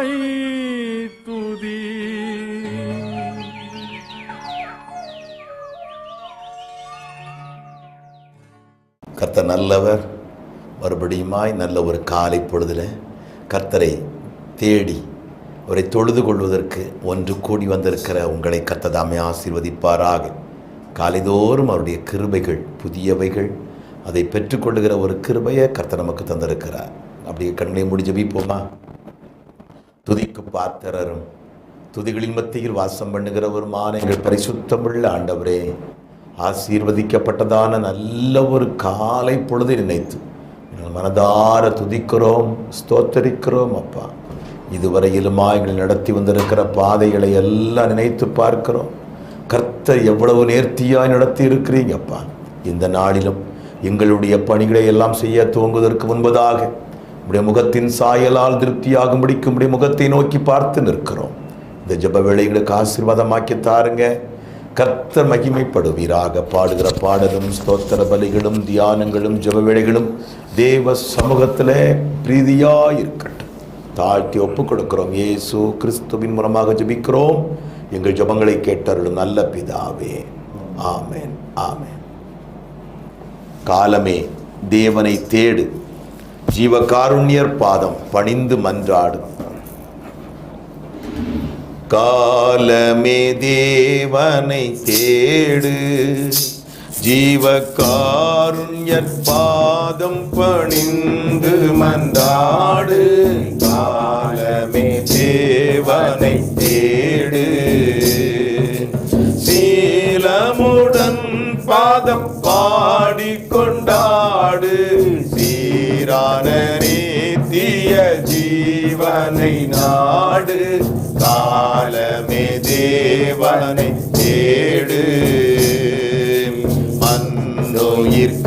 உம்மை துதி. கர்த்தர் நல்லவர் மறுபடியுமாய் நல்ல ஒரு காலை பொழுதில் கர்த்தரை தேடி அவரை தொழுது கொள்வதற்கு ஒன்று கூடி வந்திருக்கிற உங்களை கர்த்ததாமே ஆசீர்வதிப்பாராக. காலைதோறும் அவருடைய கிருபைகள் புதியவைகள் அதை பெற்றுக்கொள்ளுகிற ஒரு கிருபையை கர்த்தர் நமக்கு தந்திருக்கிறார். அப்படியே கண்களை மூடி போமா துதிக்கு பாத்திரரும் துதிகளின் மத்தியில் வாசம் பண்ணுகிறவருமான எங்கள் பரிசுத்தமுள்ள ஆண்டவரே. ஆசீர்வதிக்கப்பட்டதான நல்ல ஒரு காலை பொழுதை நினைத்து எங்கள் மனதார துதிக்கிறோம் ஸ்தோத்தரிக்கிறோம் அப்பா. இதுவரையிலுமா எங்கள் நடத்தி வந்திருக்கிற பாதைகளை எல்லாம் நினைத்து பார்க்கிறோம். கர்த்தர் எவ்வளவு நேர்த்தியாய் நடத்தி இருக்கிறீங்கப்பா இந்த நாளிலும் எங்களுடைய பணிகளை எல்லாம் செய்ய துவங்குவதற்கு முன்பதாக உடைய முகத்தின் சாயலால் திருப்தியாகும்படிக்கு உடைய முகத்தை நோக்கி பார்த்து நிற்கிறோம். இந்த ஜப வேலைகளுக்கு ஆசீர்வாதமாக்கி தாருங்க. கர்த்தர் மகிமைப்படுவீராக. பாடுகிற பாடலும் ஸ்தோத்திர பலிகளும் தியானங்களும் ஜப வேலைகளும் தேவ சமூகத்தில் பிரீதியாய் இருக்கட்டும் தாழ்த்தி ஒப்பு கொடுக்கிறோம். இயேசு கிறிஸ்துவின் மூலமாக ஜபிக்கிறோம். எங்கள் ஜெபங்களை கேட்டார்கள் நல்ல பிதாவே. ஆமேன். ஆமேன். காலமே தேவனை தேடு. ஜீவகாருண்யர் பாதம் பணிந்து மன்றாடும். காலமே தேவனை தேடு. ஜீவகாருண்யர் பாதம் பணிந்து மன்றாடு. காலமே தேவனை தேடு. சீலமுடன் பாதம் தேவனை தேடு. மந்தோயிர்காய்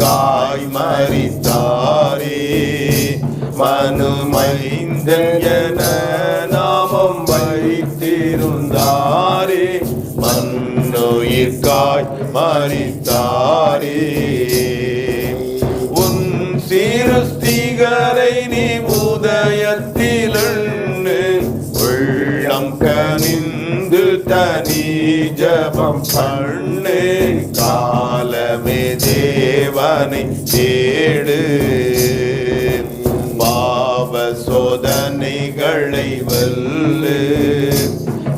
மறித்தாரே. மனுமைந்தன் என நாமம் வைத்திருந்தாரே. மன்னோயிர்காய் மறித்தாரே. உன் சிறுஸ்திகரை நீ உதயத்திலெண்ணு தனி ஜபம் பண்ணு. காலமே தேவனை தேடு. பாவ சோதனைகளை வல்லு.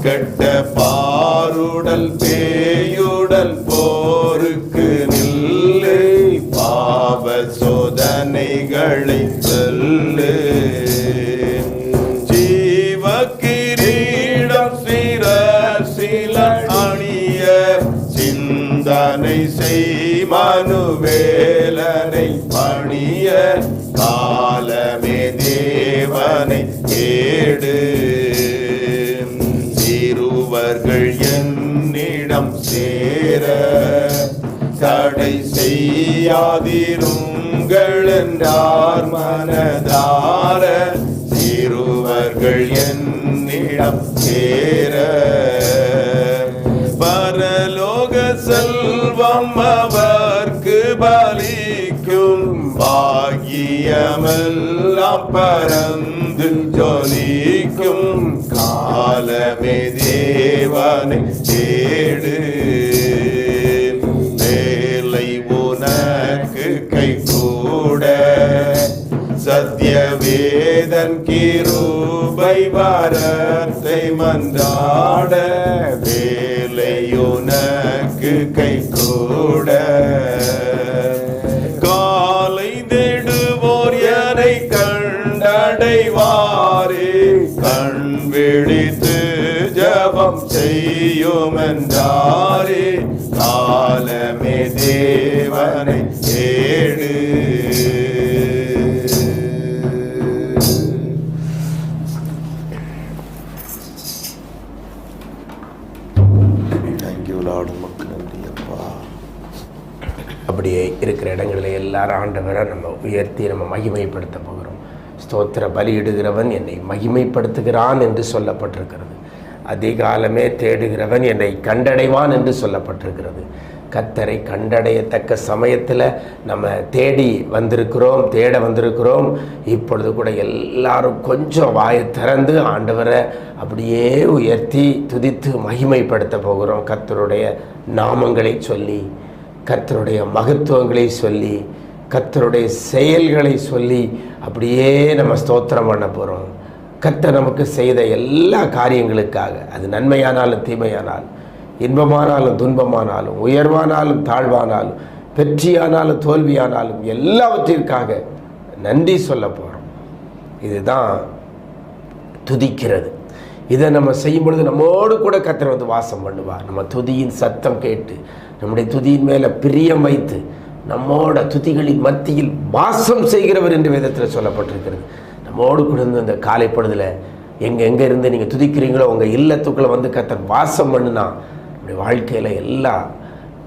கெட்ட பாருடல் பேயுடல் போருக்கு நில்லு. பாவ சோதனைகளை சொல்லு கேடு சிறுவர்கள் என்னிடம் சேர தடை செய்யாதிருங்கள் என்றார் மனதார. சிறுவர்கள் என்னிடம் சேர பரலோக செல்வம் அவர் பாகியமெல்லாம் பரந்து ஜொலிக்கும் காலமே தேவனை தேடு. வேலை உனக்கு கை கூட சத்திய வேதன் கிருபை வாரத்தை மன்றாட. வேலை உனக்கு கை ஜபம் செய்யும் என்றாரே காலமே தேவனை தேடு அப்படியே இருக்கிற இடங்களில் எல்லாரும் ஆண்டவரை நம்ம உயர்த்தி நம்ம மகிமைப்படுத்த போகிறோம். ஸ்தோத்திர பலியிடுகிறவன் என்னை மகிமைப்படுத்துகிறான் என்று சொல்லப்பட்டிருக்கிறது. அதிகாலமே தேடுகிறவன் என்னை கண்டடைவான் என்று சொல்லப்பட்டிருக்கிறது. கத்தரை கண்டடையத்தக்க சமயத்தில் நம்ம தேடி வந்திருக்கிறோம் தேட வந்திருக்கிறோம். இப்பொழுது கூட எல்லாரும் கொஞ்சம் வாயை திறந்து ஆண்டவரை அப்படியே உயர்த்தி துதித்து மகிமைப்படுத்த போகிறோம். கத்தருடைய நாமங்களை சொல்லி கர்த்தருடைய மகத்துவங்களை சொல்லி கத்தருடைய செயல்களை சொல்லி அப்படியே நம்ம ஸ்தோத்திரம் பண்ண போகிறோம் கர்த்தர் நமக்கு செய்த எல்லா காரியங்களுக்காக அது நன்மையானாலும் தீமையானாலும் இன்பமானாலும் துன்பமானாலும் உயர்வானாலும் தாழ்வானாலும் வெற்றியானாலும் தோல்வியானாலும் எல்லாவற்றிற்காக நன்றி சொல்ல போகிறோம் இதுதான் துதிக்கிறது. இதை நம்ம செய்யும் பொழுது நம்மோடு கூட கத்தர் வந்து வாசம் பண்ணுவார். நம்ம துதியின் சத்தம் கேட்டு நம்முடைய துதியின் மேலே பிரியம் வைத்து நம்மோட துதிகளின் மத்தியில் வாசம் செய்கிறவர் என்று விதத்தில் சொல்லப்பட்டிருக்கிறது. நம்மோடு கூட இந்த காலை பொழுதில் எங்கே எங்கே இருந்து நீங்கள் துதிக்கிறீங்களோ உங்கள் இல்லத்துக்குள்ளே வந்து கத்தர் வாசம் பண்ணுனா நம்முடைய வாழ்க்கையில் எல்லா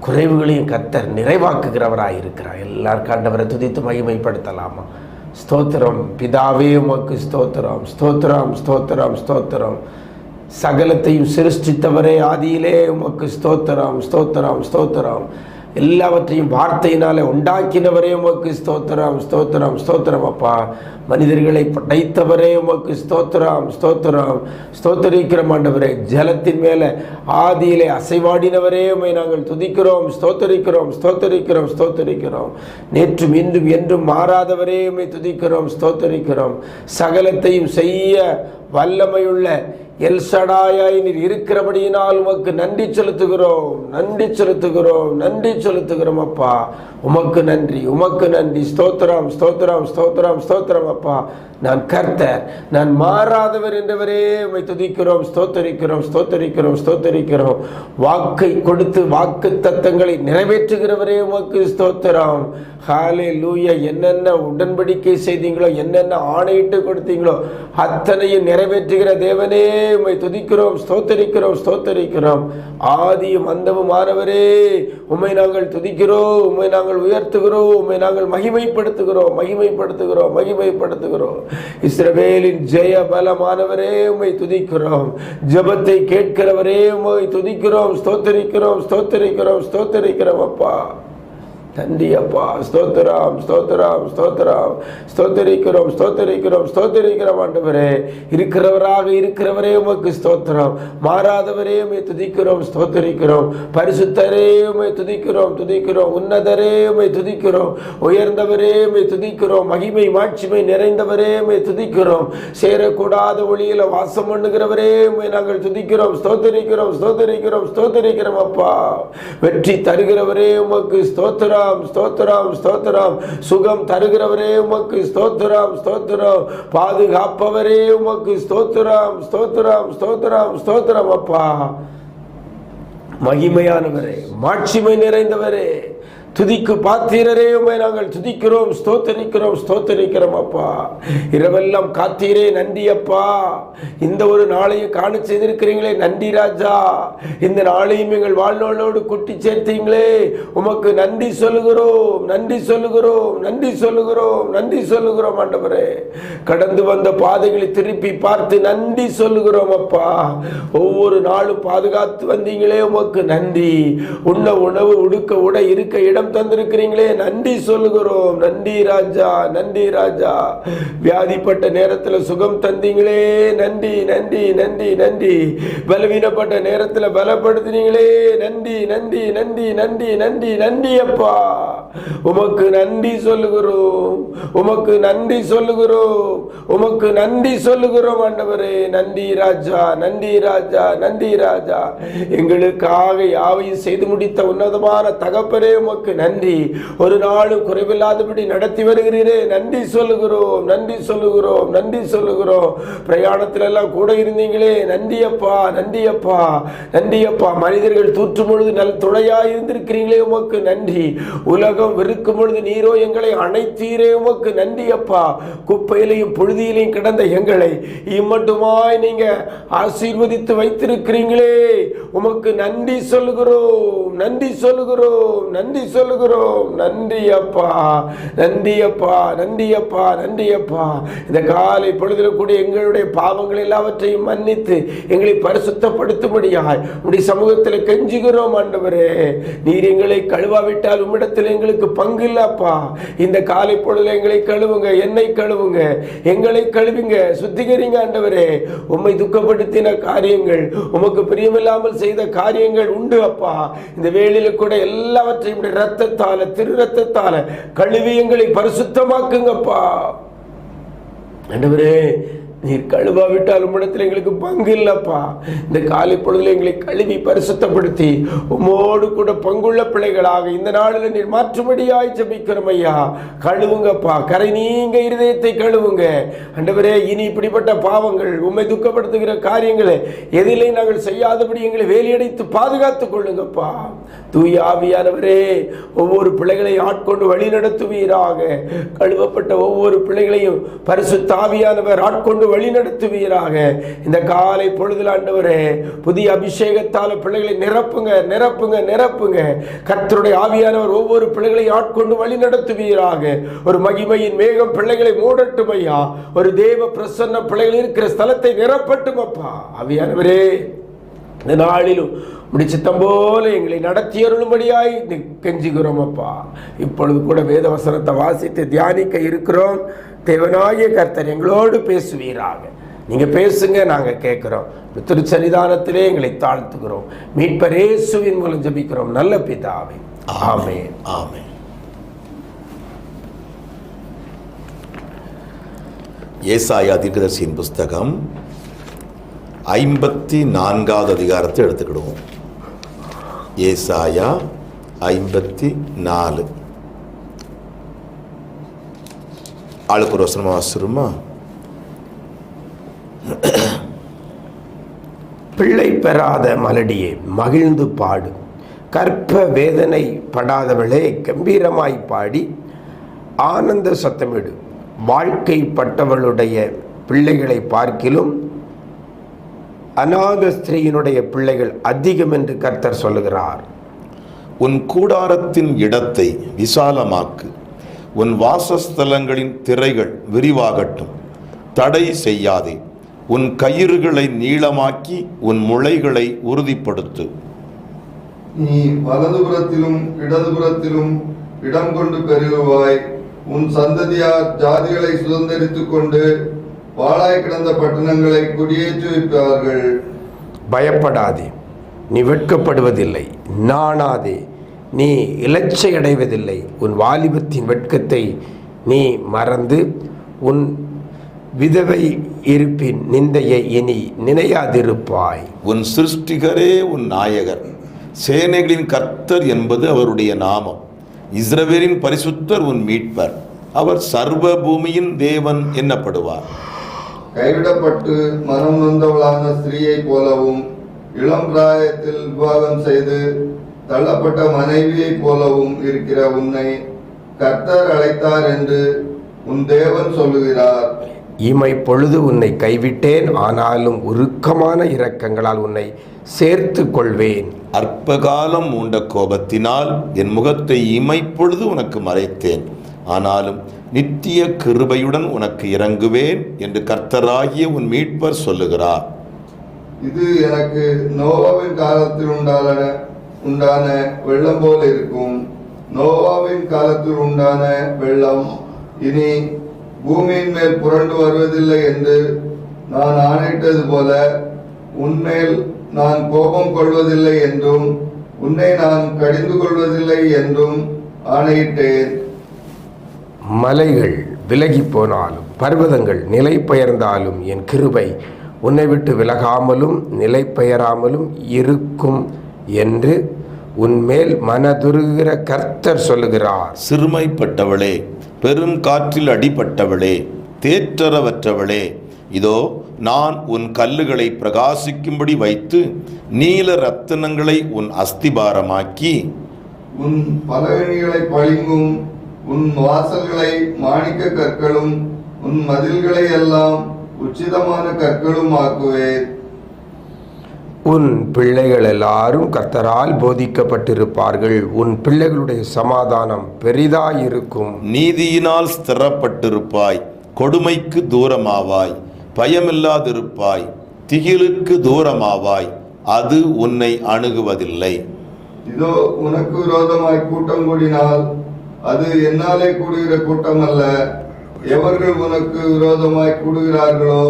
குறைவுகளையும் கத்தர் நிறைவாக்குகிறவராக இருக்கிறார். எல்லாருக்காண்டவரை துதித்து மகிமைப்படுத்தலாமா? ஸ்தோத்திரம். பிதாவே உமக்கு ஸ்தோத்திரம். ஸ்தோத்திரம் ஸ்தோத்திரம் ஸ்தோத்திரம். சகலத்தையும் சிருஷ்டித்தவரே ஆதியிலே உமக்கு ஸ்தோத்திரம் ஸ்தோத்திரம் ஸ்தோத்திரம். எல்லாவற்றையும் வார்த்தையினாலே உண்டாக்கினவரே உமக்கு ஸ்தோத்திரம் ஸ்தோத்திரம் ஸ்தோத்திரம் அப்பா. மனிதர்களை படைத்தவரே உமக்கு ஸ்தோத்திரம் ஸ்தோத்திரம். ஸ்தோத்தரிக்கிறோம் ஆண்டவரே. ஜலத்தின் மேலே ஆதியிலே அசைவாடினவரே உமை நாங்கள் துதிக்கிறோம் ஸ்தோத்தரிக்கிறோம் ஸ்தோத்தரிக்கிறோம் ஸ்தோத்தரிக்கிறோம். நேற்றும் இன்றும் என்றும் மாறாதவரே உமை துதிக்கிறோம் ஸ்தோத்தரிக்கிறோம். சகலத்தையும் செய்ய வல்லமையுள்ள எல்சடாயாய் நீர் இருக்கிறபடியினால் உமக்கு நன்றி செலுத்துகிறோம். நன்றி செலுத்துகிறோம். நன்றி செலுத்துகிறோம் அப்பா. உமக்கு நன்றி. உமக்கு நன்றி. ஸ்தோத்திரம் ஸ்தோத்திரம் ஸ்தோத்திரம் ஸ்தோத்திரம் அப்பா. நான் கர்த்தர். நான் மாறாதவர் என்றவரே உமை துதிக்கிறோம் ஸ்தோத்தரிக்கிறோம் ஸ்தோத்தரிக்கிறோம் ஸ்தோத்தரிக்கிறோம். வாக்கை கொடுத்து வாக்கு தத்தங்களை நிறைவேற்றுகிறவரே உமக்கு ஸ்தோத்திரம். ஹாலே லூயா என்னென்ன உடன்படிக்கை செய்தீங்களோ என்னென்ன ஆணையிட்டு கொடுத்தீங்களோ அத்தனையும் நிறைவேற்றுகிற தேவனே உண்மை துதிக்கிறோம் ஸ்தோத்தரிக்கிறோம் ஸ்தோத்தரிக்கிறோம். ஆதியும் அந்தமும் ஆனவரே உண்மை நாங்கள் துதிக்கிறோம் உம்மை நாங்கள் உயர்த்துகிறோம் உண்மை நாங்கள் மகிமைப்படுத்துகிறோம் மகிமைப்படுத்துகிறோம் மகிமைப்படுத்துகிறோம். இஸ்ரவேலின் ஜெய பலமானவரே உம்மை துதிக்கிறோம். ஜெபத்தை கேட்கிறவரே உம்மை துதிக்கிறோம் ஸ்தோத்தரிக்கிறோம் ஸ்தோத்தரிக்கிறோம் ஸ்தோத்தரிக்கிறோம் அப்பா. நன்றி அப்பா ஸ்தோத்திரம் ஸ்தோத்திரம் ஸ்தோத்திரம். ஸ்தோத்தரிக்கிறோம் ஸ்தோத்தரிக்கிறோம் ஸ்தோத்தரிக்கிறோம் ஆண்டவரே. இருக்கிறவராக இருக்கிறவரே உமக்கு ஸ்தோத்திரம். மாறாதவரே உமை துதிக்கிறோம் ஸ்தோத்தரிக்கிறோம். பரிசுத்தரே உமை துதிக்கிறோம் துதிக்கிறோம். உன்னதரே உமை துதிக்கிறோம். உயர்ந்தவரே உமை துதிக்கிறோம். மகிமை மாட்சிமை நிறைந்தவரே உமை துதிக்கிறோம். சேரக்கூடாத ஒளியில வாசம் பண்ணுகிறவரே உமை நாங்கள் துதிக்கிறோம். ஸ்தோத்தரிக்கிறோம் ஸ்தோத்தரிக்கிறோம் ஸ்தோத்தரிக்கிறோம் அப்பா. வெற்றி தருகிறவரே உமக்கு ஸ்தோத்திரம். ஸ்தோத்திரம் ஸ்தோத்திரம் சுகம் தருகிறவரே உமக்கு ஸ்தோத்திரம் ஸ்தோத்திரம். பாதுகாப்பவரே உமக்கு ஸ்தோத்திரம் ஸ்தோத்திரம் ஸ்தோத்திரம் ஸ்தோத்திரம் அப்பா. மகிமையானவரே மாட்சிமை நிறைந்தவரே. துதிக்கு பாத்தீரரே உம்மை நாங்கள் துதிக்கிறோம் ஸ்தோத்தரிக்கிறோம் ஸ்தோத்தரிக்கிறோம் அப்பா. இரவெல்லாம் காத்தீரே நன்றி அப்பா. இந்த ஒரு நாளையும் காண செய்திருக்கிறீங்களே நன்றி ராஜா. இந்த நாளையும் எங்கள் வாழ்நாளோடு குட்டி சேர்த்தீங்களே. உமக்கு நன்றி சொல்லுகிறோம் நன்றி சொல்லுகிறோம் நன்றி சொல்லுகிறோம் நன்றி சொல்லுகிறோம் ஆண்டவரே. கடந்து வந்த பாதைகளை திருப்பி பார்த்து நன்றி சொல்லுகிறோம் அப்பா. ஒவ்வொரு நாளும் பாதுகாத்து வந்தீங்களே உமக்கு நன்றி. உண்ண உணவு உடுக்க உட இருக்க இடம் இடம் தந்திருக்கிறீங்களே நன்றி சொல்லுகிறோம். நன்றி ராஜா நன்றி ராஜா. வியாதிப்பட்ட நேரத்தில் சுகம் தந்தீங்களே. நன்றி நன்றி நன்றி நன்றி. பலவீனப்பட்ட நேரத்தில் பலப்படுத்தினீங்களே. நன்றி நன்றி நன்றி நன்றி நன்றி நன்றி அப்பா. உமக்கு நன்றி சொல்லுகிறோம். உமக்கு நன்றி சொல்லுகிறோம். உமக்கு நன்றி சொல்லுகிறோம் ஆண்டவரே. நன்றி ராஜா நன்றி ராஜா நன்றி ராஜா. எங்களுக்காக யாவையும் செய்து முடித்த உன்னதமான தகப்பரே உமக்கு உமக்கு நன்றி. ஒரு நாளும் குறைவில்லாதபடி நடத்தி வருகிறீரே. நன்றி சொல்லுகிறோம் நன்றி சொல்லுகிறோம் நன்றி சொல்லுகிறோம். பிரயாணத்துல எல்லாம் கூட இருந்தீங்களே. நன்றியப்பா நன்றியப்பா நன்றியப்பா. மனிதர்கள் தூற்றும் பொழுது நல் துணையா இருந்திருக்கிறீங்களே உமக்கு நன்றி. உலகம் வெறுக்கும் பொழுது நீரோ எங்களை அணைத்தீரே உமக்கு நன்றியப்பா. குப்பையிலையும் புழுதியிலையும் கிடந்த எங்களை இம்மட்டுமாய் நீங்க ஆசீர்வதித்து வைத்திருக்கிறீங்களே. உமக்கு நன்றி சொல்லுகிறோம் நன்றி சொல்லுகிறோம் நன்றி சொல்லுகிறோம் சொல்லுகிறோம். நன்றி அப்பா நன்றி அப்பா நன்றி அப்பா நன்றி அப்பா இந்த காலை பொழுதில் கூட எங்களுடைய பாவங்கள் எல்லாவற்றையும் மன்னித்து எங்களை பரிசுத்தப்படுத்தும்படியாய் உடைய சமூகத்தில் கெஞ்சுகிறோம் ஆண்டவரே. நீர் எங்களை கழுவாவிட்டால் உம்மிடத்தில் எங்களுக்கு பங்கு இல்லப்பா இந்த காலை பொழுதில் எங்களை கழுவுங்க என்னை கழுவுங்க எங்களை கழுவிங்க. சுத்திகரிங்க ஆண்டவரே. உம்மை துக்கப்படுத்தின காரியங்கள் உமக்கு பிரியமில்லாமல் செய்த காரியங்கள் உண்டு அப்பா. இந்த வேலையில் கூட எல்லாவற்றையும் ரத்தத்தால திரு ரத்தத்தால கழுவி எங்களை பரிசுத்தமாக்குங்கப்பா. ஆண்டவரே நீர் கழுவாவிட்டாலும் உம்மிடத்தில் எங்களுக்கு பங்கு இல்லப்பா. இந்த காலை பொழுதுல எங்களை கழுவி பரிசுத்தப்படுத்தி உம்மோடு கூட பங்குள்ள பிள்ளைகளாக இந்த நாளில் நீர் மாற்றும்படியாய் ஜபிக்கிறோம் ஐயா. கழுவுங்கப்பா. கரை நீங்க இருதயத்தை கழுவுங்க. அண்டவரே இனி இப்படிப்பட்ட பாவங்கள் உண்மை துக்கப்படுத்துகிற காரியங்களை எதிலே நாங்கள் செய்யாதபடி எங்களை வேலியடைத்து பாதுகாத்துக் கொள்ளுங்கப்பா. தூய ஆவியானவரே ஒவ்வொரு பிள்ளைகளை ஆட்கொண்டு வழி நடத்துவீராக கழுவப்பட்ட ஒவ்வொரு பிள்ளைகளையும் பரிசு தாவியானவர் ஆட்கொண்டு வழிநடத்துவீராக இந்த காலை பொழுதில் ஆண்டவரே புதிய அபிஷேகத்தால் பிள்ளைகளை நிரப்புங்க நிரப்புங்க நிரப்புங்க. கர்த்தருடைய ஆவியானவர் ஒவ்வொரு பிள்ளைகளையும் ஆட்கொண்டு வழி நடத்துவீராக ஒரு மகிமையின் மேகம் பிள்ளைகளை மூடட்டும் ஐயா. ஒரு தேவ பிரசன்ன பிள்ளைகள் இருக்கிற ஸ்தலத்தை நிரப்பட்டும் அப்பா. ஆவியானவரே. இந்த நாளிலும் முடிச்சித்தம் போல எங்களை நடத்தி அருளும்படியாய் கெஞ்சுகிறோம் அப்பா. இப்பொழுது கூட வேதவசனத்தை வாசித்து தியானிக்க இருக்கிறோம். தேவனாகிய கர்த்தர் எங்களோடு பேசுவீராக. நீங்க பேசுங்க நாங்க கேட்கிறோம். திருச்சன்னிதானத்திலே எங்களை தாழ்த்துக்கிறோம் மீட்பரேசுவின் மூலம் ஜெபிக்கிறோம். நல்ல பிதாவே. ஆமே ஆமே ஏசாயா தீர்க்கதர்சியின் புஸ்தகம் ஐம்பத்தி நான்காவது அதிகாரத்தை எடுத்துக்கிடுவோம். ஏசாயா ஐம்பத்தி நாலு ஆளுக்கு ஒரு வசனமா வாசிருமா பிள்ளை பெறாத மலடியே மகிழ்ந்து பாடு. கற்ப வேதனை படாதவளே கம்பீரமாய் பாடி ஆனந்த சத்தமிடு. வாழ்க்கைப்பட்டவளுடைய பிள்ளைகளை பார்க்கிலும் அநாத ஸ்திரீயினுடைய பிள்ளைகள் அதிகம் என்று கர்த்தர் சொல்லுகிறார். உன் கூடாரத்தின் இடத்தை விசாலமாக்கு. உன் வாசஸ்தலங்களின் திரைகள் விரிவாகட்டும். தடை செய்யாதே. உன் கயிறுகளை நீளமாக்கி உன் முளைகளை உறுதிப்படுத்து. நீ வலதுபுறத்திலும் இடதுபுறத்திலும் இடம் கொண்டு பெருகுவாய். உன் சந்ததியார் ஜாதிகளை சுதந்தரித்துக் கொண்டு பாழாய் கிடந்த பட்டணங்களை குடியேற்றுவிப்பார்கள் பயப்படாதே நீ வெட்கப்படுவதில்லை நாணாதே நீ இலச்சை அடைவதில்லை உன் வாலிபத்தின் வெட்கத்தை நீ மறந்து உன் விதவை இருப்பின் நிந்தையை இனி நினையாதிருப்பாய். உன் சிருஷ்டிகரே உன் நாயகர் சேனைகளின் கர்த்தர் என்பது அவருடைய நாமம். இஸ்ரவேலின் பரிசுத்தர் உன் மீட்பர் அவர் சர்வ பூமியின் தேவன் என்னப்படுவார். கைவிடப்பட்டு மனம் நொந்தவளான ஸ்திரீயைப் போலவும் இளம் பிராயத்தில் விவாகம் செய்து தள்ளப்பட்ட மனைவியைப் போலவும் இருக்கிற உன்னை கர்த்தர் அழைத்தார் என்று உன் தேவன் சொல்லுகிறார். இமை பொழுது உன்னை கைவிட்டேன் ஆனாலும் உருக்கமான இரக்கங்களால் உன்னை சேர்த்து கொள்வேன். அற்பகாலம் மூண்ட கோபத்தினால் என் முகத்தை இமைப்பொழுது உனக்கு மறைத்தேன் ஆனாலும் நித்திய கிருபையுடன் உனக்கு இறங்குவேன் என்று கர்த்தராகிய உன் மீட்பர் சொல்லுகிறார். இது எனக்கு நோவாவின் காலத்தில் உண்டான உண்டான வெள்ளம் போல இருக்கும். நோவாவின் காலத்தில் உண்டான வெள்ளம் இனி பூமியின் மேல் புரண்டு வருவதில்லை என்று நான் ஆணையிட்டது போல உன்மேல் நான் கோபம் கொள்வதில்லை என்றும் உன்னை நான் கடிந்து கொள்வதில்லை என்றும் ஆணையிட்டேன். மலைகள் விலகி போனாலும் பர்வதங்கள் நிலை பெயர்ந்தாலும் என் கிருபை உன்னை விட்டு விலகாமலும் நிலை பெயராமலும் இருக்கும் என்று உன்மேல் மனதுருகிற கர்த்தர் சொல்லுகிறார். சிறுமைப்பட்டவளே பெரும் காற்றில் அடிபட்டவளே தேற்றரவற்றவளே இதோ நான் உன் கல்லுகளை பிரகாசிக்கும்படி வைத்து நீல ரத்தினங்களை உன் அஸ்திபாரமாக்கி உன் பலகணிகளை பளிங்கும் உன் வாசல்களை மாணிக்க கற்களும் உன் மதில்களை எல்லாம் உச்சிதமான கற்களும் ஆக்குவேன். உன் பிள்ளைகள் எல்லாரும் கர்த்தரால் போதிக்கப்பட்டிருப்பார்கள். உன் பிள்ளைகளுடைய சமாதானம் பெரிதாயிருக்கும். நீதியினால் ஸ்திரப்பட்டிருப்பாய். கொடுமைக்கு தூரமாவாய். பயமில்லாதிருப்பாய். திகிலுக்கு தூரமாவாய். அது உன்னை அணுகுவதில்லை. இதோ உனக்கு விரோதமாய் கூட்டம் கூடினால் அது என்னாலே கூடுகிற கூட்டம் அல்ல எவர்கள் உனக்கு விரோதமாய் கூடுகிறார்களோ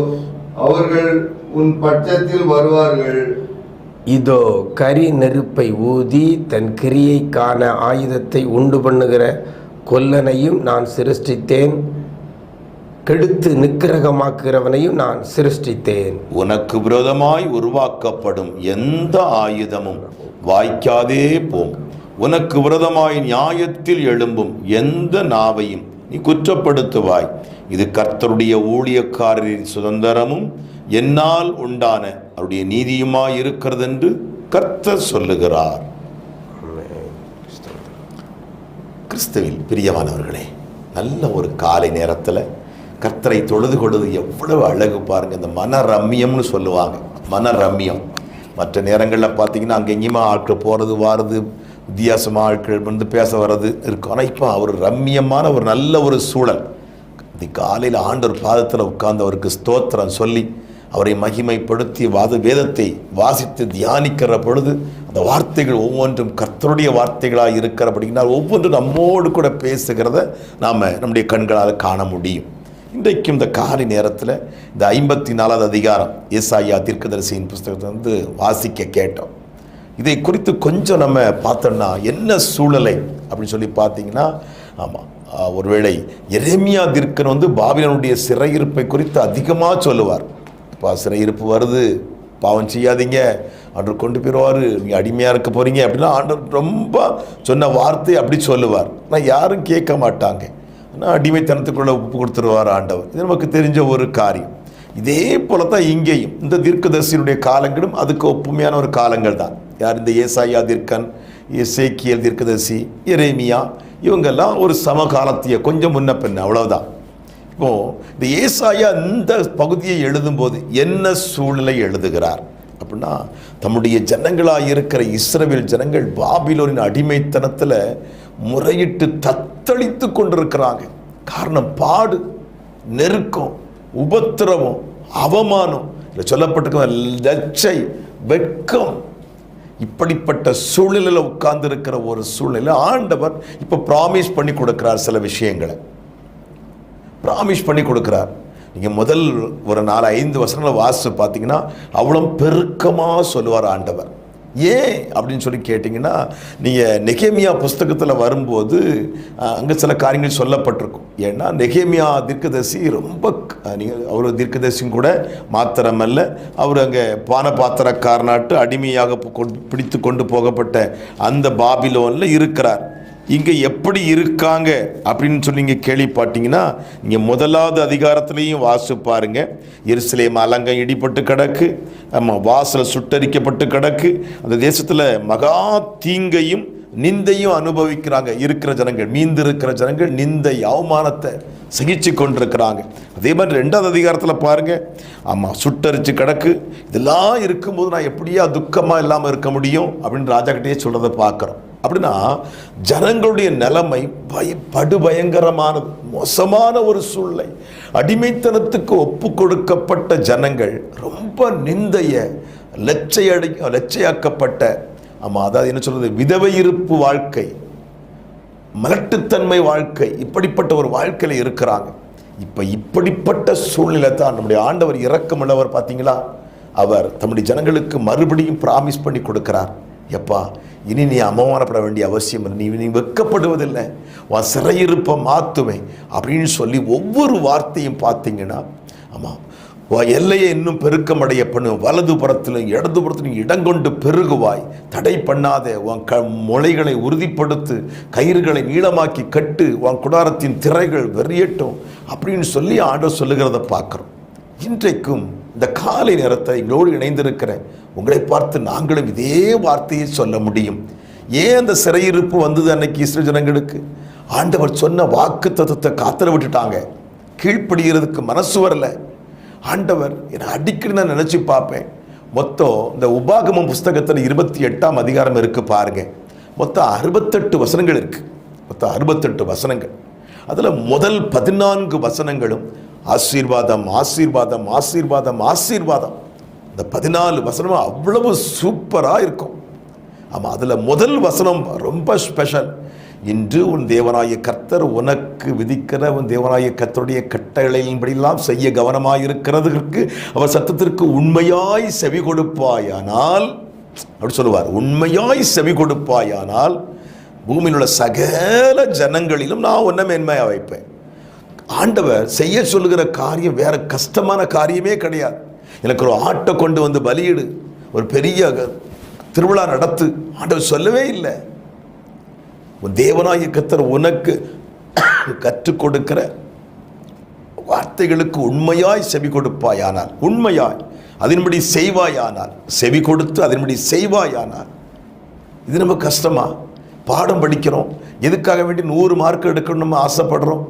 அவர்கள் உன் பட்சத்தில் வருவார்கள். இதோ கரி நெருப்பை ஊதி தன் கிரியைக்கான ஆயுதத்தை உண்டு பண்ணுகிற கொல்லனையும் நான் சிருஷ்டித்தேன். கெடுத்து நிக்கிரகமாக்குகிறவனையும் நான் சிருஷ்டித்தேன். உனக்கு விரோதமாய் உருவாக்கப்படும் எந்த ஆயுதமும் வாய்க்காதே போம் உனக்கு விரதமாய் நியாயத்தில் எழும்பும் எந்த நாவையும் நீ குற்றப்படுத்துவாய். இது கர்த்தருடைய ஊழியக்காரரின் சுதந்திரமும் என்னால் உண்டான அவருடைய நீதியுமாய் இருக்கிறது என்று கர்த்தர் சொல்லுகிறார். கிறிஸ்துவில் பிரியமானவர்களே நல்ல ஒரு காலை நேரத்தில் கர்த்தரை தொழுது கொள்வது எவ்வளவு அழகு பாருங்க. இந்த மன ரம்மியம்னு சொல்லுவாங்க. மன ரம்மியம் மற்ற நேரங்களில் பார்த்தீங்கன்னா அங்கெங்கேயுமா ஆட்கள் போகிறது வாரது வித்தியாசமாக ஆட்கள் வந்து பேச வர்றது இருக்கும். ஆனால் இப்போ அவர் ரம்மியமான ஒரு நல்ல ஒரு சூழல். இது காலையில் ஆண்டவர் பாதத்தில் உட்கார்ந்து அவருக்கு ஸ்தோத்திரம் சொல்லி அவரை மகிமைப்படுத்தி வாத வேதத்தை வாசித்து தியானிக்கிற பொழுது அந்த வார்த்தைகள் ஒவ்வொன்றும் கர்த்தருடைய வார்த்தைகளாக இருக்கிற அப்படிங்கிறால் ஒவ்வொன்றும் நம்மோடு கூட பேசுகிறத நாம் நம்முடைய கண்களால் காண முடியும். இன்றைக்கும் இந்த காலை நேரத்தில் இந்த ஐம்பத்தி நாலாவது அதிகாரம் ஏசாயா தீர்க்கதரிசியின் புஸ்தகத்தை வந்து வாசிக்க கேட்டோம். இதை குறித்து கொஞ்சம் நம்ம பார்த்தோம்னா என்ன சூழலை அப்படின்னு சொல்லி பார்த்தீங்கன்னா ஆமாம் ஒருவேளை எரேமியா தீர்க்கன் வந்து பாபிலனுடைய சிறையிருப்பை குறித்து அதிகமாக சொல்லுவார். இப்போ சிறையிருப்பு வருது. பாவம் செய்யாதீங்க. ஆண்டவர் கொண்டு போயிடுவார். நீங்கள் அடிமையாக இருக்க போகிறீங்க அப்படின்னா ஆண்டவர் ரொம்ப சொன்ன வார்த்தை அப்படி சொல்லுவார். ஆனால் யாரும் கேட்க மாட்டாங்க. ஆனால் அடிமைத்தனத்துக்குள்ளே உப்பு கொடுத்துருவார் ஆண்டவர். இது நமக்கு தெரிஞ்ச ஒரு காரியம். இதே போல தான் இங்கேயும். இந்த தீர்க்கதர்சியினுடைய காலங்களும் அதுக்கு ஒப்புமையான ஒரு காலங்கள் தான். யார் இந்த ஏசாயா தீர்க்கன் இசேக்கியல் தீர்க்கதரிசி இரேமியா இவங்கெல்லாம் ஒரு சமகாலத்திய கொஞ்சம் முன்ன பின்ன அவ்வளவுதான். இப்போ இந்த ஏசாயா இந்த பகுதியை எழுதும்போது என்ன சூழ்நிலை எழுதுகிறார்? அப்படின்னா தம்முடைய ஜனங்களாக இருக்கிற இஸ்ரவேல் ஜனங்கள் பாபிலோரின் அடிமைத்தனத்தில் முறையிட்டு தத்தளித்து கொண்டிருக்கிறாங்க. காரணம் பாடு நெருக்கம் உபத்திரவம் அவமானம் இதில் சொல்லப்பட்டிருக்க லட்சை வெட்கம் இப்படிப்பட்ட சூழ்நிலையில் உட்கார்ந்து இருக்கிற ஒரு சூழ்நிலை ஆண்டவர் இப்போ ப்ராமிஸ் பண்ணி கொடுக்கிறார் சில விஷயங்களை. ப்ராமிஸ் பண்ணி கொடுக்கிறார். நீங்கள் முதல் ஒரு நாலு ஐந்து வருஷங்களை வாசித்து பார்த்தீங்கன்னா அவ்வளோ பெருக்கமாக சொல்லுவார் ஆண்டவர். ஏன் அப்படின்னு சொல்லி கேட்டிங்கன்னா நீங்கள் நெகேமியா புஸ்தகத்தில் வரும்போது அங்கே சில காரியங்கள் சொல்லப்பட்டிருக்கும். ஏன்னா நெகேமியா தீர்க்கதரிசி ரொம்ப நீங்கள் அவர் தீர்க்கதரிசியும் கூட மாத்திரமல்ல அவர் அங்கே பான பாத்திரக்காரனாட்டு அடிமையாக பிடித்து கொண்டு போகப்பட்ட அந்த பாபிலோனில் இருக்கிறார். இங்கே எப்படி இருக்காங்க அப்படின்னு சொல்லி இங்கே கேள்விப்பாட்டிங்கன்னா இங்கே முதலாவது அதிகாரத்திலையும் வாசி பாருங்கள் எருசலேம் அலங்கம் இடிபட்டு கிடக்கு. ஆமாம் வாசல் சுட்டரிக்கப்பட்டு கிடக்கு. அந்த தேசத்தில் மகா தீங்கையும் நிந்தையும் அனுபவிக்கிறாங்க. இருக்கிற ஜனங்கள் மீந்து இருக்கிற ஜனங்கள் நிந்தை அவமானத்தை சகிச்சு கொண்டிருக்கிறாங்க. அதே மாதிரி ரெண்டாவது அதிகாரத்தில் பாருங்க. ஆமாம் சுட்டரிச்சு கிடக்கு. இதெல்லாம் இருக்கும்போது நான் எப்படியா துக்கமாக இல்லாமல் இருக்க முடியும் அப்படின்னு ராஜா கிட்டே சொல்கிறத பார்க்குறோம். அப்படின்னா ஜனங்களுடைய நிலைமை பய படுபயங்கரமானது மோசமான ஒரு சூழ்நிலை. அடிமைத்தனத்துக்கு ஒப்பு கொடுக்கப்பட்ட ஜனங்கள் ரொம்ப நிந்தைய லட்சையடை லட்சையாக்கப்பட்ட ஆமாம் அதாவது என்ன சொல்கிறது விதவை இருப்பு வாழ்க்கை மலட்டுத்தன்மை வாழ்க்கை இப்படிப்பட்ட ஒரு வாழ்க்கையில் இருக்கிறாங்க. இப்போ இப்படிப்பட்ட சூழ்நிலை தான் நம்முடைய ஆண்டவர் இரக்கமுள்ளவர் பார்த்தீங்களா அவர் தம்முடைய ஜனங்களுக்கு மறுபடியும் ப்ராமிஸ் பண்ணி கொடுக்கிறார். எப்பா இனி நீ அவமானப்பட வேண்டிய அவசியம் இல்லை. நீ நீ வெட்கப்படுவதில்லை உன் சிறையிருப்பை மாத்துமே அப்படின்னு சொல்லி ஒவ்வொரு வார்த்தையும் பார்த்தீங்கன்னா ஆமாம் உன் எல்லையை இன்னும் பெருக்கமடைய பண்ணு வலது புறத்திலும் இடது புறத்திலும் இடங்கொண்டு பெருகுவாய். தடை பண்ணாத. உன் க முளைகளை உறுதிப்படுத்து கயிறுகளை நீளமாக்கி கட்டு உன் குடாரத்தின் திரைகள் வெறியட்டும் அப்படின்னு சொல்லி ஆண்டவர் சொல்லுகிறத பார்க்குறோம். இன்றைக்கும் இந்த காலை நேரத்தை எங்களோடு இணைந்திருக்கிற உங்களை பார்த்து நாங்களும் இதே வார்த்தையை சொல்ல முடியும். ஏன் அந்த சிறையிருப்பு வந்தது அன்னைக்கு இஸ்ரோ ஜனங்களுக்கு? ஆண்டவர் சொன்ன வாக்கு தத்துவத்தை காத்திர விட்டுட்டாங்க. கீழ்ப்படுகிறதுக்கு மனசு வரல. ஆண்டவர் என்னை அடிக்கடி நான் நினச்சி பார்ப்பேன். மொத்தம் இந்த உபாகமம் புஸ்தகத்தில் இருபத்தி எட்டாம் அதிகாரம் இருக்குது பாருங்க. மொத்தம் அறுபத்தெட்டு வசனங்கள் இருக்குது மொத்தம் அறுபத்தெட்டு வசனங்கள். அதில் முதல் பதினான்கு வசனங்களும் ஆசீர்வாதம் ஆசீர்வாதம் ஆசீர்வாதம் ஆசீர்வாதம். இந்த பதினாலு வசனமும் அவ்வளவு சூப்பராக இருக்கும். ஆமாம் அதில் முதல் வசனம் ரொம்ப ஸ்பெஷல் இன்று உன் தேவனாய கர்த்தர் உனக்கு விதிக்கிற உன் தேவனாய கர்த்தருடைய கட்டளையின்படியெல்லாம் செய்ய கவனமாயிருக்கிறதுக்கு அவர் சத்தத்திற்கு உண்மையாய் செவி கொடுப்பாயானால் அப்படி சொல்லுவார் உண்மையாய் செவி கொடுப்பாயானால் பூமியில் உள்ள சகல ஜனங்களிலும் நான் உன்னை மேன்மையாக வைப்பேன். ஆண்டவர் செய்ய சொல்லுகிற காரியம் வேற கஷ்டமான காரியமே கிடையாது. எனக்கு ஒரு ஆட்டை கொண்டு வந்து பலியிடு. ஒரு பெரிய திருவிழா நடத்து. ஆண்டவர் சொல்லவே இல்லை. உன் தேவனாய கத்தர் உனக்கு கற்றுக் கொடுக்கிற வார்த்தைகளுக்கு உண்மையாய் செவி கொடுப்பாயானால் உண்மையாய் அதன்படி செய்வாயானால் செவி கொடுத்து அதன்படி செய்வாயானால் இது நம்ம கஷ்டமா? பாடம் படிக்கிறோம். எதுக்காக வேண்டி நூறு மார்க் எடுக்கணும் நம்ம ஆசைப்படுறோம்?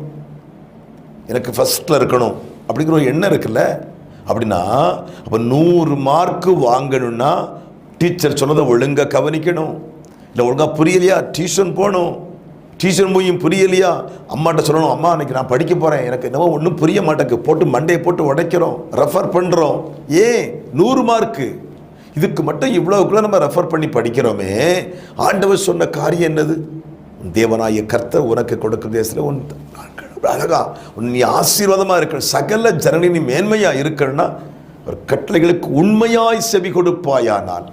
எனக்கு ஃபஸ்ட்டில் இருக்கணும் அப்படிங்கிற ஒரு எண்ணம் இருக்குல்ல? அப்படின்னா அப்போ நூறு மார்க்கு வாங்கணும்னா டீச்சர் சொன்னதை ஒழுங்காக கவனிக்கணும். இல்லை ஒழுங்காக புரியலையா? டியூஷன் போகணும். டியூஷன் போய் புரியலையா? அம்மாட்ட சொல்லணும் அம்மா அன்னைக்கு நான் படிக்க போகிறேன் எனக்கு என்னவோ ஒன்றும் புரிய மாட்டேங்கு போட்டு மண்டையை போட்டு உடைக்கிறோம். ரெஃபர் பண்ணுறோம் ஏன்? நூறு மார்க்கு இதுக்கு மட்டும் இவ்வளோக்குள்ளே நம்ம ரெஃபர் பண்ணி படிக்கிறோமே. ஆண்டவர் சொன்ன காரியம் என்னது? தேவனாய கர்த்தர் உனக்கு கொடுக்கும் தேசத்தில் ஒன்று அழகா. உன் நீ ஆசீர்வாதமா இருக்க சகல ஜனனி நீ மேன்மையா இருக்கணும்னா ஒரு கட்டளைகளுக்கு உண்மையாய் செவி கொடுப்பாயானால்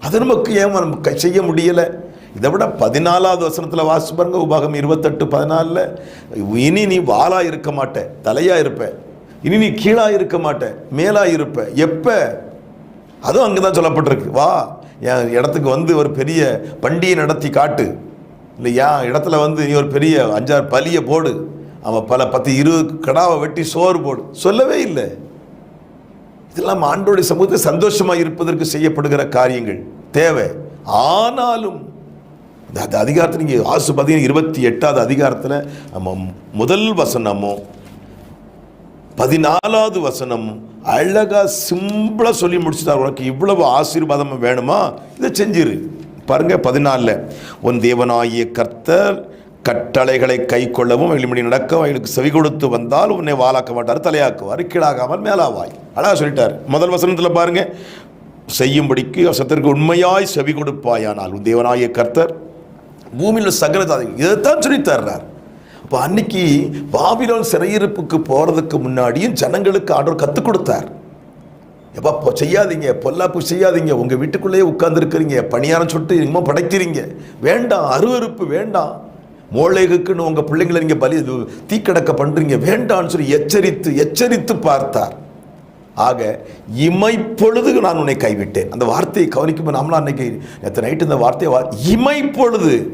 அது நமக்கு ஏன் நமக்கு செய்ய முடியல? இதை விட பதினாலாவது வசனத்தில் வாசி பாருங்க உபாகம் இருபத்தெட்டு பதினாலில் இனி நீ வாலாக இருக்க மாட்ட தலையாக இருப்ப. இனி நீ கீழாக இருக்க மாட்டேன் மேலாக இருப்ப. எப்போ? அதுவும் அங்கே தான் சொல்லப்பட்டிருக்கு. வா என் இடத்துக்கு வந்து ஒரு பெரிய பண்டிகை நடத்தி காட்டு. இல்லை என் இடத்துல வந்து நீ ஒரு பெரிய அஞ்சாறு பலியை போடு. அவன் பல பத்து இருபது கடாவை வெட்டி சோறு போடு. சொல்லவே இல்லை. இதெல்லாம் ஆண்டோடைய சமூகத்தை சந்தோஷமாக இருப்பதற்கு செய்யப்படுகிற காரியங்கள். தேவை. ஆனாலும் இந்த அந்த அதிகாரத்தில் நீங்கள் ஆசு பார்த்தீங்கன்னா இருபத்தி எட்டாவது அதிகாரத்தில் நம்ம முதல் வசனமும் பதினாலாவது வசனம் அழகாக சிம்பிளாக சொல்லி முடிச்சுட்டார் உனக்கு இவ்வளவு ஆசீர்வாதம் வேணுமா? இதை செஞ்சிரு. பாருங்க பதினாலில் உன் தேவனாகிய கர்த்தர் கட்டளைகளை கை கொள்ளவும் வெளிமணி நடக்க அவர்களுக்கு செவி கொடுத்து வந்தால் உன்னை வாழாக்க மாட்டார் தலையாக்குவார் கீழாகாமல் மேலாவாய். அழகா சொல்லிட்டார். முதல் வசனத்தில் பாருங்க செய்யும்படிக்கு சத்திற்கு உண்மையாய் செவி கொடுப்பாயானால் உன் தேவனாய கர்த்தர் பூமியில் சகல இதைத்தான் சொல்லி தர்றார் அப்போ அன்னைக்கு பாபிலோன் சிறையிருப்புக்கு போகிறதுக்கு முன்னாடியும் ஜனங்களுக்கு ஆண்டவர் கற்றுக் கொடுத்தார். எப்பா இப்போ செய்யாதீங்க பொல்லாப்பு செய்யாதீங்க உங்கள் வீட்டுக்குள்ளேயே உட்கார்ந்துருக்கிறீங்க பணியாரம் சுட்டு இனிமோ படைக்கிறீங்க. வேண்டாம் அருவருப்பு வேண்டாம். மோளேகுக்குன்னு உங்கள் பிள்ளைங்களை நீங்கள் பலி தீக்கடக்க பண்ணுறீங்க வேண்டாம்னு சொல்லி எச்சரித்து எச்சரித்து பார்த்தார். ஆக இமைப்பொழுது நான் உன்னை கைவிட்டேன். அந்த வார்த்தையை கவனிக்கும் நம்மளாம் அன்னைக்கு நேற்று நைட்டு இந்த வார்த்தையை வா- இமைப்பொழுது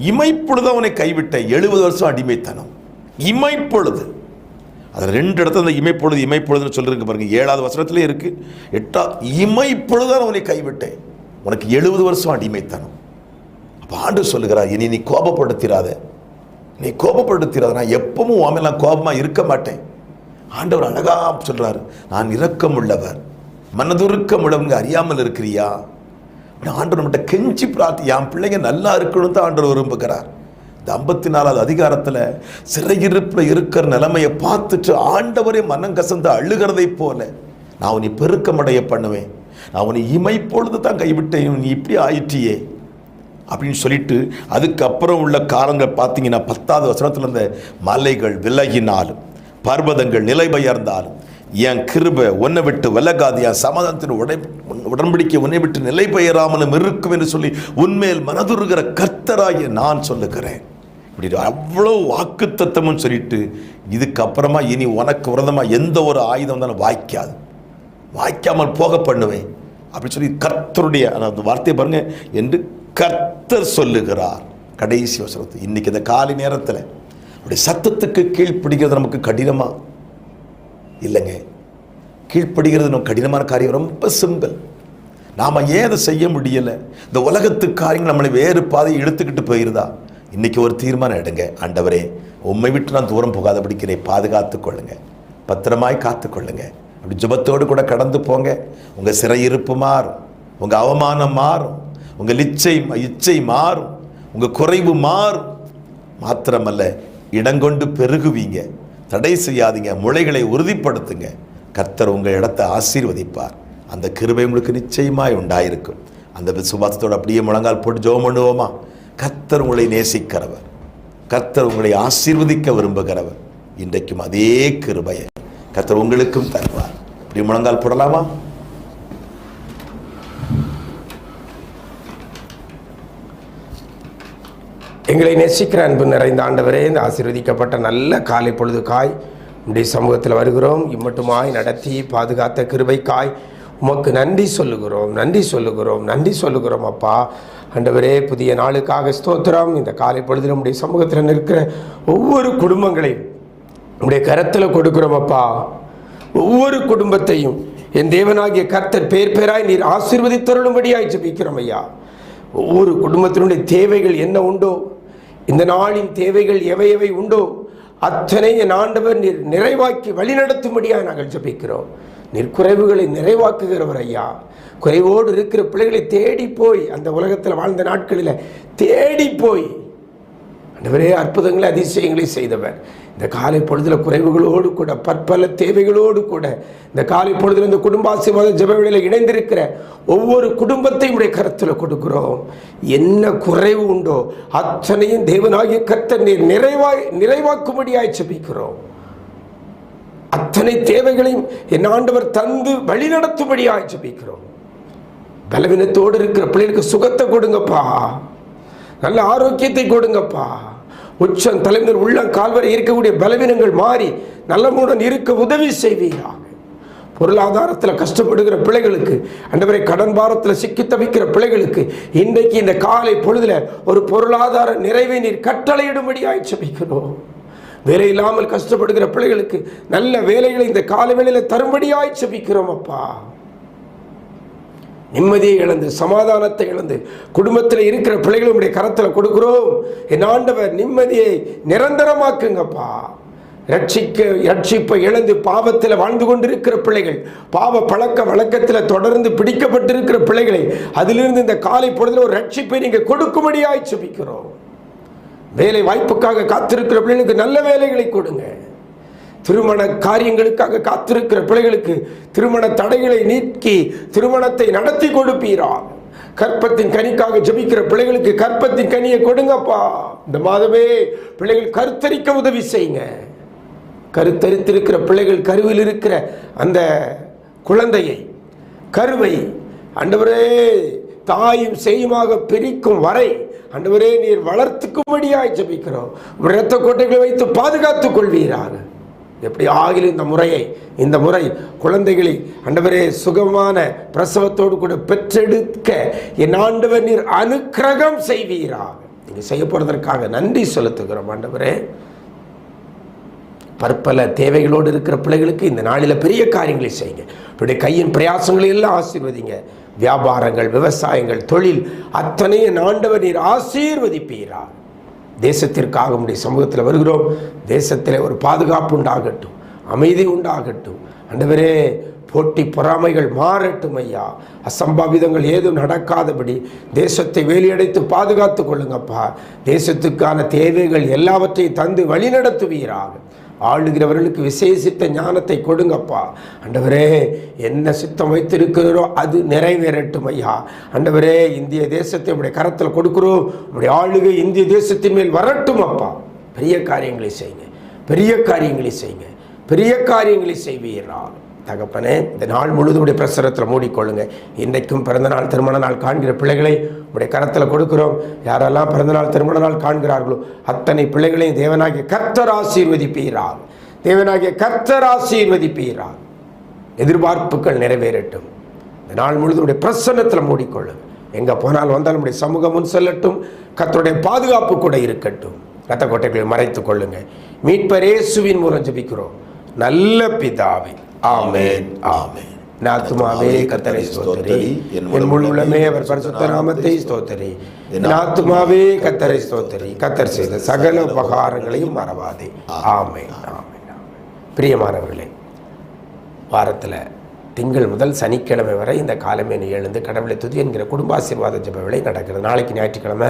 இமைப்பொழுது அவனை கைவிட்டேன். எழுபது வருஷம் அடிமைத்தனம். இமைப்பொழுது அது ரெண்டு இடத்துல அந்த இமைப்பொழுது இமைப்பொழுதுன்னு சொல்லிருக்கு பாருங்க. ஏழாவது வருஷத்துலேயே இருக்கு. எட்டா இமைப்பொழுது அவனை கைவிட்டேன். உனக்கு எழுபது வருஷம் அடிமைத்தனம். பாண்டு சொல்லுகிறார் இனி நீ கோபப்படுத்திராத. நீ கோபப்படுத்திராத நான் எப்பவும் உன் நான் கோபமாக இருக்க மாட்டேன். ஆண்டவர் அழகா சொல்றாரு நான் இரக்கம் உள்ளவர் மனதுருக்கம் உள்ளவங்க அறியாமல் இருக்கிறியா? ஆண்டவர் நம்மகிட்ட கெஞ்சி பிரார்த்தி என் பிள்ளைங்க நல்லா இருக்கணும் தான் ஆண்டவர் விரும்புகிறார். இந்த ஐம்பத்தி நாலாவது அதிகாரத்தில் சிறையிருப்பில் இருக்கிற நிலைமையை பார்த்துட்டு ஆண்டவரே மனம் கசந்து அழுகிறதை போல நான் உன்னை பெருக்கமடைய பண்ணுவேன். நான் உன்னை இமை பொழுது தான் கைவிட்டேன். நீ இப்படி ஆயிற்றியே அப்படின்னு சொல்லிட்டு அதுக்கப்புறம் உள்ள காலங்கள் பார்த்தீங்கன்னா பத்தாவது வசனத்தில் இருந்த மலைகள் விலகினாலும் பர்வதங்கள் நிலை பெயர்ந்தாலும் என் கிருபை உன்னை விட்டு விலகாது என் சமாதானத்தின் உடை உடன்படிக்கை உன்னை விட்டு நிலை பெயராமலும் இருக்கும் என்று சொல்லி உண்மையில் மனதுருகிற கர்த்தராகிய நான் சொல்லுகிறேன். இப்படி அவ்வளோ வாக்குத்தத்தமும் சொல்லிட்டு இதுக்கப்புறமா இனி உனக்கு விரதமாக எந்த ஒரு ஆயுதம் தானே வாய்க்காது. வாய்க்காமல் போக பண்ணுவேன். அப்படின்னு சொல்லி கர்த்தருடைய அந்த வார்த்தையை பாருங்க என்று கர்த்தர் சொல்லுகிறார். கடைசி வசனத்தை. இன்னைக்கு இந்த காலை நேரத்தில் அப்படி சத்தத்துக்கு கீழ்ப்பிடிக்கிறது நமக்கு கடினமா? இல்லைங்க. கீழ்ப்படுகிறது நமக்கு கடினமான காரியம் ரொம்ப சிம்பிள். நாம் ஏன் அதை செய்ய முடியலை? இந்த உலகத்து காரியங்கள் நம்மளை வேறு பாதையை இழுத்துக்கிட்டு போயிருதா இன்னைக்கு ஒரு தீர்மானம் எடுங்க. ஆண்டவரே உம்மை விட்டு நான் தூரம் போகாதபடிக்கு என்னை பாதுகாத்து கொள்ளுங்க. பத்திரமாய் காத்துக்கொள்ளுங்க அப்படி ஜபத்தோடு கூட கடந்து போங்க. உங்கள் சிறையிருப்பு மாறும். உங்கள் அவமானம் மாறும். உங்கள் இச்சை இச்சை மாறும். உங்கள் குறைவு மாறும். மாத்திரமல்ல இடங்கொண்டு பெருகுவீங்க. தடை செய்யாதீங்க. முளைகளை உறுதிப்படுத்துங்க. கர்த்தர் உங்கள் இடத்தை ஆசீர்வதிப்பார். அந்த கிருபை உங்களுக்கு நிச்சயமாய் உண்டாயிருக்கும். அந்த விசுவாசத்தோடு அப்படியே முழங்கால் போட்டு ஜோம் பண்ணுவோமா? கர்த்தர் உங்களை நேசிக்கிறவர். கர்த்தர் உங்களை ஆசீர்வதிக்க விரும்புகிறவர். இன்றைக்கும் அதே கிருபையை கர்த்தர் உங்களுக்கும் தருவார். இப்படி முழங்கால் போடலாமா? எங்களை நேசிக்கிற அன்பு நிறைந்த ஆண்டவரே இந்த ஆசீர்வதிக்கப்பட்ட நல்ல காலை பொழுதுக்காய் நம்முடைய சமூகத்தில் வருகிறோம். இம்மட்டுமாய் நடத்தி பாதுகாத்த கிருபைக்காய் உமக்கு நன்றி சொல்லுகிறோம் நன்றி சொல்லுகிறோம் நன்றி சொல்லுகிறோம் அப்பா. ஆண்டவரே புதிய நாளுக்காக ஸ்தோத்திரம். இந்த காலை பொழுது உடைய சமூகத்தில் நிற்கிற ஒவ்வொரு குடும்பங்களையும் நம்முடைய கரத்தில் கொடுக்குறோம் அப்பா. ஒவ்வொரு குடும்பத்தையும் என் தேவனாகிய கர்த்தர் பேர் பேராய் நீர் ஆசீர்வதித்தருளும்படியாய் ஜபிக்கிறோம் ஐயா. ஒவ்வொரு குடும்பத்தினுடைய தேவைகள் என்ன உண்டோ இந்த நாளின் தேவைகள் எவை எவை உண்டோ அத்தனை என் ஆண்டவர் நீர் நிறைவாக்கி வழிநடத்தும்படியாக நாங்கள் ஜபிக்கிறோம். நீர் குறைவுகளை நிறைவாக்குகிறவர் ஐயா. குறைவோடு இருக்கிற பிள்ளைகளை தேடி போய் அந்த உலகத்தில் வாழ்ந்த நாட்களில் தேடி போய் ஆண்டவரே அற்புதங்களை அதிசயங்களை செய்தவர். இந்த காலை பொழுதில் குறைவுகளோடு கூட பற்பல தேவைகளோடு கூட இந்த காலை பொழுதில் இந்த குடும்ப ஆசீர்வாத ஜெபவேளையில் இணைந்திருக்கிற ஒவ்வொரு குடும்பத்தையும் உடைய கருத்தில் கொடுக்கிறோம். என்ன குறைவு உண்டோ அத்தனையும் தேவனாகிய கர்த்தர் நீர் நிறைவாய் நிறைவாக்கும்படியாய் ஜெபிக்கிறோம். அத்தனை தேவைகளையும் என் ஆண்டவர் தந்து வழிநடத்தும்படியாய் ஜெபிக்கிறோம். பலவீனத்தோடு இருக்கிற பிள்ளைகளுக்கு சுகத்தை கொடுங்கப்பா. நல்ல ஆரோக்கியத்தை கொடுங்கப்பா. உச்சம் தலைமையில் உள்ளம் கால்வரை இருக்கக்கூடிய பலவீனங்கள் மாறி நல்லமுடன் இருக்க உதவி செய்வீராக. பொருளாதாரத்தில் கஷ்டப்படுகிற பிள்ளைகளுக்கு அண்டவரை கடன் பாரத்தில் சிக்கி தவிக்கிற பிள்ளைகளுக்கு இன்றைக்கு இந்த காலை பொழுதுல ஒரு பொருளாதார நிறைவை நீர் கட்டளையிடும்படியாய் சபிக்கிறோம் வேலை இல்லாமல் கஷ்டப்படுகிற பிள்ளைகளுக்கு நல்ல வேலைகளை இந்த காலை வேளையில தரும்படியாய் ஜெபிக்கிறோம் அப்பா. நிம்மதியை இழந்து சமாதானத்தை இழந்து குடும்பத்தில் இருக்கிற பிள்ளைகளும் உடைய கரத்தில் கொடுக்குறோம். என் ஆண்டவர் நிம்மதியை நிரந்தரமாக்குங்கப்பா. ரட்சிக்க ரட்சிப்பை இழந்து பாவத்தில் வாழ்ந்து கொண்டிருக்கிற பிள்ளைகள் பாவ பழக்க வழக்கத்தில் தொடர்ந்து பிடிக்கப்பட்டிருக்கிற பிள்ளைகளை அதிலிருந்து இந்த காலை பொழுதில் ஒரு ரட்சிப்பை நீங்கள் கொடுக்கும்படியாய் சுபிக்கிறோம் வேலை வாய்ப்புக்காக காத்திருக்கிற பிள்ளைகளுக்கு நல்ல வேலைகளை கொடுங்க. திருமண காரியங்களுக்காக காத்திருக்கிற பிள்ளைகளுக்கு திருமண தடைகளை நீக்கி திருமணத்தை நடத்தி கொடுப்பீரா? கற்பத்தின் கனிக்காக ஜபிக்கிற பிள்ளைகளுக்கு கற்பத்தின் கனியை கொடுங்கப்பா. இந்த மாதமே பிள்ளைகள் கருத்தரிக்க உதவி செய்யுங்க. கருத்தரித்திருக்கிற பிள்ளைகள் கருவில் இருக்கிற அந்த குழந்தையை கருவை அண்டவரே தாயும் செய்யுமாக பிரிக்கும் வரை அண்டவரே நீர் வளர்த்துக்கும்படியாய் ஜெபிக்கிறோம். இரத்த கோட்டைகளை வைத்து பாதுகாத்துக் கொள்வீராக. எப்படி ஆகிலும் இந்த முறையை இந்த முறை குழந்தைகளை ஆண்டவரே சுகமான பிரசவத்தோடு கூட பெற்றெடுக்க என் ஆண்டவர் நீர் அனுக்கிரகம் செய்வீராக. நீங்கள் செய்ய போகிறதற்காக நன்றி செலுத்துகிறோம் ஆண்டவரே. பற்பல தேவைகளோடு இருக்கிற பிள்ளைகளுக்கு இந்த நாளில் பெரிய காரியங்களை செய்யுங்க. இப்படி கையின் பிரயாசங்களை எல்லாம் ஆசீர்வதிங்க. வியாபாரங்கள் விவசாயங்கள் தொழில் அத்தனையும் ஆண்டவர் நீர் ஆசீர்வதிப்பீரா தேசத்திற்காக உடைய சமூகத்தில் வருகிறோம். தேசத்தில் ஒரு பாதுகாப்பு உண்டாகட்டும். அமைதி உண்டாகட்டும். அண்டவரே போட்டி பொறாமைகள் மாறட்டும் ஐயா. அசம்பாவிதங்கள் ஏதும் நடக்காதபடி தேசத்தை வேலியடைத்து பாதுகாத்து கொள்ளுங்கப்பா. தேசத்துக்கான தேவைகள் எல்லாவற்றையும் தந்து வழிநடத்துவீராக. ஆளுகிறவர்களுக்கு விசேஷித்த ஞானத்தை கொடுங்கப்பா. அண்டவரே என்ன சித்தம் வைத்திருக்கிறோ அது நிறைவேறட்டும் ஐயா. அண்டவரே இந்திய தேசத்தை உடைய கரத்தில் கொடுக்குறோம். உடைய ஆளுகை இந்திய தேசத்தின் மேல் வரட்டும் அப்பா. பெரிய காரியங்களை செய்யுங்க. பெரிய காரியங்களை செய்யுங்க. பெரிய காரியங்களை செய்வீரா தகப்பனே இந்த நாள் முழுதும் உடைய பிரசரத்தில் மூடிக்கொள்ளுங்க. இன்றைக்கும் பிறந்தநாள் திருமண நாள் காண்கிற பிள்ளைகளை உடைய கரத்தில் கொடுக்கிறோம். யாரெல்லாம் பிறந்தநாள் திருமண நாள் காண்கிறார்களோ அத்தனை பிள்ளைகளையும் தேவனாகிய கர்த்தர் ஆசீர்வதிப்பீரார் தேவனாகிய கர்த்தர் ஆசீர்வதிப்பீரார் எதிர்பார்ப்புகள் நிறைவேறட்டும். இந்த நாள் முழுதும் உடைய பிரசன்னத்தில் மூடிக்கொள்ளுங்க. எங்கே போனால் வந்தாலும் உடைய சமூகம் முன் செல்லட்டும். கத்தருடைய பாதுகாப்பு கூட இருக்கட்டும். ரத்த கோட்டைகளை மறைத்துக் கொள்ளுங்க. மீட்பரேசுவின் மூலம் ஜெபிக்கிறோம். நல்ல பிதாவே. ஆமென். ஆமென். என் ஆத்துமாவே கத்தரை ஸ்தோத்தரி. என் முழு உள்ளமே அவர் பரிசுத்த நாமத்தை ஸ்தோத்தரி. என் ஆத்துமாவே கத்தரை ஸ்தோத்தரி. கத்தர் செய்த சகல உபகாரங்களையும் மறவாதே. ஆமென். ஆமென். பிரியமானவர்களே வாரத்தில் திங்கள் முதல் சனிக்கிழமை வரை இந்த காலமே நீ எழுந்து கடவுளை துதி என்கிற குடும்பாசீர்வாத ஜெப வேலை நடக்கிறது. நாளைக்கு ஞாயிற்றுக்கிழமை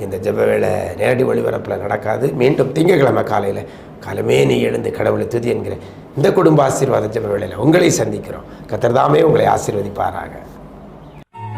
இந்த ஜெப வேலை நேரடி ஒளிபரப்பில் நடக்காது. மீண்டும் திங்கட்கிழமை காலையில் காலமே நீ எழுந்து கடவுளை துதி என்கிற இந்த குடும்ப ஆசீர்வாத ஜப வேளையில் உங்களை சந்திக்கிறோம். கத்தர்தாமே உங்களை ஆசீர்வதிப்பாராக.